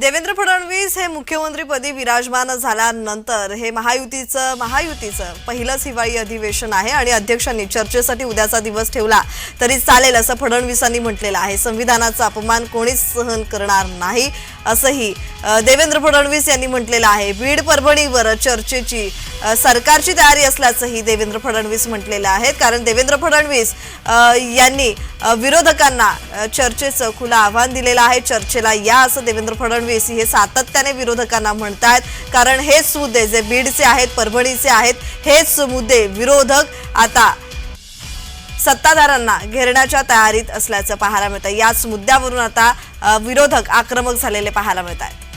देवेंद्र फडणवीस हे मुख्यमंत्रीपदी विराजमान झाल्यानंतर हे महायुतीचं महायुतीचं पहिलंच हिवाळी अधिवेशन आहे आणि अध्यक्षांनी चर्चेसाठी उद्याचा दिवस ठेवला तरी चालेल असं फडणवीसांनी म्हटलेलं आहे. संविधानाचा अपमान कोणीच सहन करणार नाही असंही देवेंद्र फडणवीस यांनी म्हटलेलं आहे. बीड परभणीवर चर्चेची सरकारची तयारी असल्याचंही देवेंद्र फडणवीस म्हटलेलं आहे. कारण देवेंद्र फडणवीस यांनी विरोधकांना चर्चेचं खुलं आव्हान दिलेलं आहे. चर्चेला या असं देवेंद्र फडणवीस हे सातत्याने विरोधकांना म्हणतायत. कारण हेच मुद्दे जे बीडचे आहेत परभणीचे आहेत हेच मुद्दे विरोधक आता सत्ताधारांना घेरण्याच्या तयारीत असल्याचं पाहायला मिळतं याच मुद्द्यावरून आता विरोधक आक्रमक झालेले पाहायला मिळत आहेत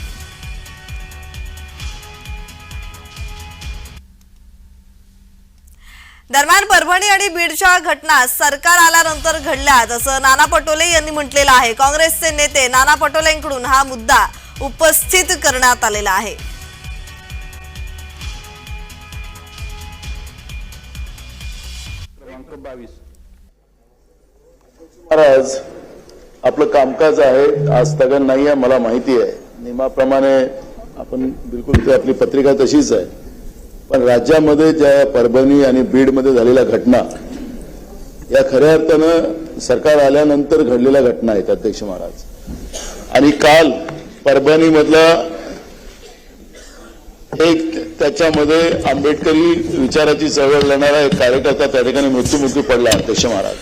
दरम्यान परभणी आणि बीडच्या घटना सरकार आल्यानंतर घडल्यात असं नाना पटोले यांनी म्हटलेलं आहे. काँग्रेसचे नेते नाना पटोलेंकडून हा मुद्दा उपस्थित करण्यात आलेला आहे. क्रमांक महाराज आपलं कामकाज आहे आज स्थगन नाही आहे मला माहिती आहे. नियमाप्रमाणे आपण बिलकुल आपली पत्रिका तशीच आहे. पण राज्यामध्ये ज्या परभणी आणि बीडमध्ये झालेल्या घटना या खऱ्या अर्थानं सरकार आल्यानंतर घडलेल्या घटना आहेत अध्यक्ष महाराज. आणि काल परभणीमधला एक त्याच्यामध्ये आंबेडकरी विचाराची चळवळ लढणारा एक कार्यकर्ता त्या ठिकाणी मृत्यूमुखी पडला अध्यक्ष महाराज.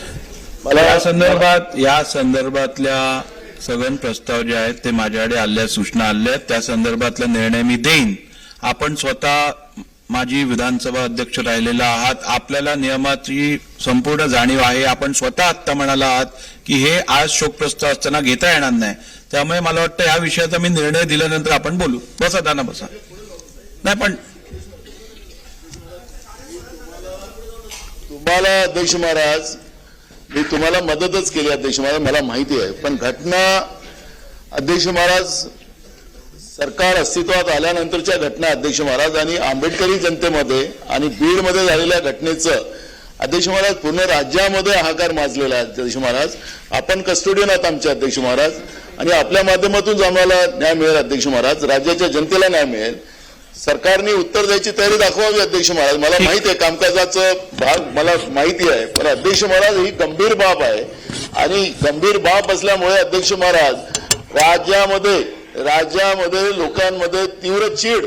मला या संदर्भात या संदर्भातल्या सगळं प्रस्ताव जे आहेत ते माझ्याकडे आल्या सूचना आल्या आहेत त्या संदर्भातला निर्णय मी देईन. आपण स्वतः माजी विधानसभा अध्यक्ष राहिलेला आहात. आपल्याला नियमाची संपूर्ण जाणीव आहे. आपण स्वतः आत्ता म्हणाला आहात की हे आज शोकप्रस्त असताना घेता येणार नाही. त्यामुळे मला वाटतं या विषयाचा मी निर्णय दिल्यानंतर आपण बोलू. बसा दाना बसा. नाही पण तुम्हाला अध्यक्ष महाराज मी तुम्हाला मदतच केली अध्यक्ष महाराज मला माहिती आहे. पण घटना अध्यक्ष महाराज सरकार अस्तित्वात आल्यानंतरच्या घटना अध्यक्ष महाराज आणि आंबेडकरी जनतेमध्ये आणि बीडमध्ये झालेल्या घटनेचं अध्यक्ष महाराज पूर्ण राज्यामध्ये हाहाकार माजलेला आहे अध्यक्ष महाराज. आपण कस्टोडियन आहात आमचे अध्यक्ष महाराज. आणि आपल्या माध्यमातून आम्हाला न्याय मिळेल अध्यक्ष महाराज. राज्याच्या जनतेला न्याय मिळेल. सरकारने उत्तर द्यायची तयारी दाखवावी अध्यक्ष महाराज. मला माहिती आहे कामकाजाचं भाग मला माहिती आहे. पण अध्यक्ष महाराज ही गंभीर बाब आहे. आणि गंभीर बाब असल्यामुळे अध्यक्ष महाराज राज्यामध्ये राज्यामध्ये लोकांमध्ये तीव्र चीड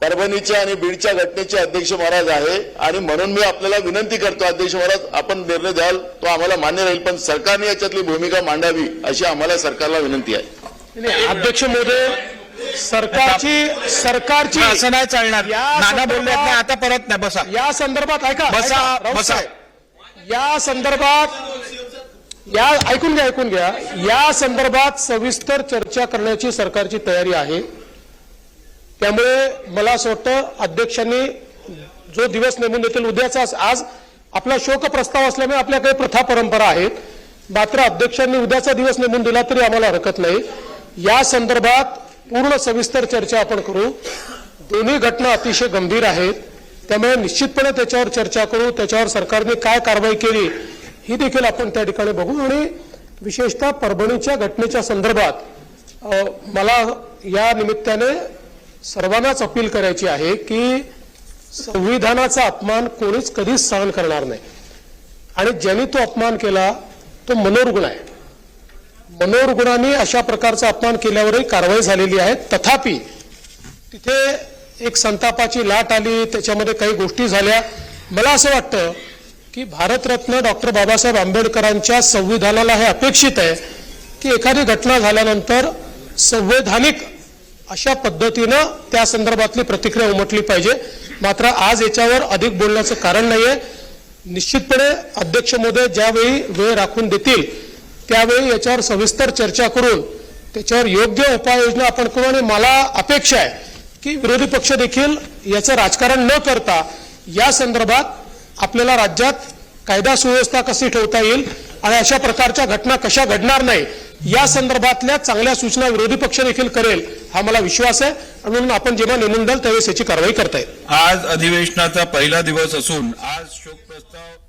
परभणीच्या आणि बीडच्या घटनेचे अध्यक्ष महाराज आहे. आणि म्हणून मी आपल्याला विनंती करतो अध्यक्ष महाराज आपण निर्णय द्याल तो आम्हाला मान्य राहील. पण सरकारने याच्यातली भूमिका मांडावी अशी आम्हाला सरकारला विनंती आहे. नाही, अध्यक्ष महोदय सरकारची सरकारची असं नाही चालणार. या नाना बोलले नाही आता परत नाही बसा. या संदर्भात ऐका बसा, बसा. या संदर्भात या ऐकून घ्या ऐकून घ्या. या संदर्भात सविस्तर चर्चा करण्याची सरकारची तयारी आहे. त्यामुळे मला असं वाटतं अध्यक्षांनी जो दिवस नेमून देतील उद्याचा आज आपला शोक प्रस्ताव असल्यामुळे आपल्या काही प्रथा परंपरा आहेत. मात्र अध्यक्षांनी उद्याचा दिवस नेमून दिला तरी आम्हाला हरकत नाही. या संदर्भात पूर्ण सविस्तर चर्चा आपण करू. दोन्ही घटना अतिशय गंभीर आहेत. त्यामुळे निश्चितपणे त्याच्यावर चर्चा करू. त्याच्यावर सरकारने काय कारवाई केली ही देखील आपण त्या ठिकाणी बघू आणि विशेषतः परभणीच्या घटनेच्या संदर्भात मला या निमित्ताने सर्वांनाच अपील करायची आहे की संविधानाचा अपमान कोणीच कधीच सहन करणार नाही. आणि ज्यांनी तो अपमान केला तो मनोरुग्ण आहे. मनोरुग्णांनी अशा प्रकारचा अपमान केल्यावरही कारवाई झालेली आहे. तथापि तिथे एक संतापाची लाट आली त्याच्यामध्ये काही गोष्टी झाल्या. मला असं वाटतं की भारतरत्न डॉक्टर बाबासाहेब आंबेडकरांच्या संविधानाला हे अपेक्षित आहे की एखादी घटना झाल्यानंतर संवैधानिक अशा पद्धतीनं त्या संदर्भातली प्रतिक्रिया उमटली पाहिजे. मात्र आज याच्यावर अधिक बोलण्याचं कारण नाहीये. निश्चितपणे अध्यक्ष महोदय ज्यावेळी वेळ राखून देतील त्यावेळी याच्यावर सविस्तर चर्चा करून त्याच्यावर योग्य उपाययोजना आपण करू आणि मला अपेक्षा आहे की विरोधी पक्ष देखील याचं राजकारण न करता या संदर्भात आपल्याला राज्यात कायदा सुव्यवस्था कशी ठेवता येईल आणि अशा प्रकारच्या घटना कशा घडणार नाही या संदर्भातल्या चांगल्या सूचना विरोधी पक्ष देखील करेल हा मला विश्वास आहे. आणि म्हणून आपण जेव्हा नेमून द्याल त्यावेळेस याची कारवाई करता येईल आज अधिवेशनाचा पहिला दिवस असून आज शोक प्रस्ताव